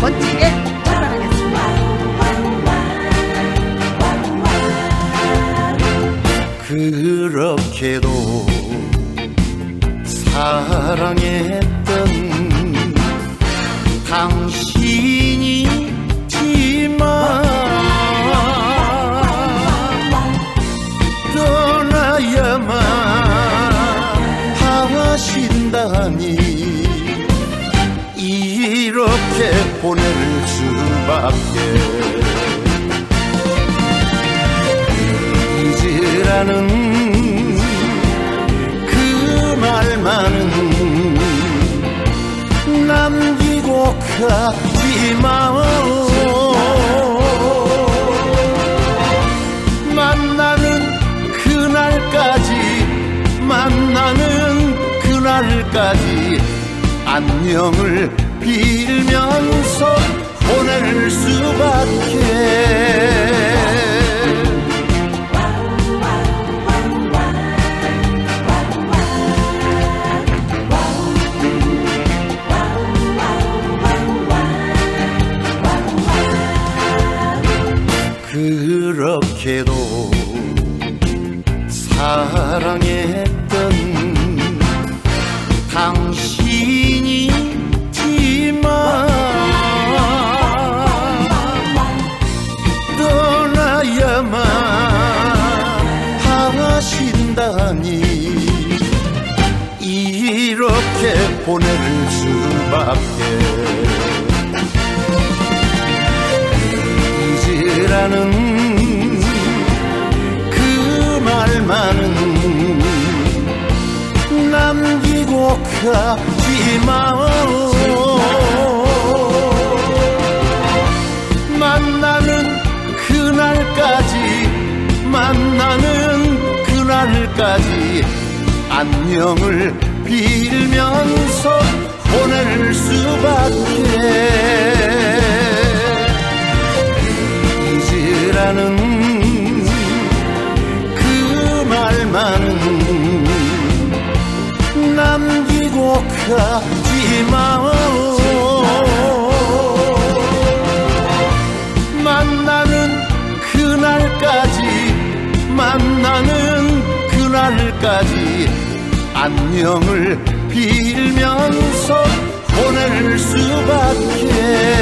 멋지게 출발하겠습니다. 그렇게도 사랑했던 당신 이렇게 보낼 수밖에 잊으라는 그 말만은 남기고 가지 마오. 만나는 그날까지 만나는 그날까지 안녕을 빌면서 보낼 수밖에. 그렇게도 사랑했 하신다니. 이렇게 보낼 수밖에 잊으라는 그 말만은 남기고 가지 마 날까지 안녕을 빌면서 보낼 수밖에 잊으라는 그 말만은 남기고 가지 마오 만나는 그날까지 만나는 그날까지 안녕을 빌면서 보낼 수밖에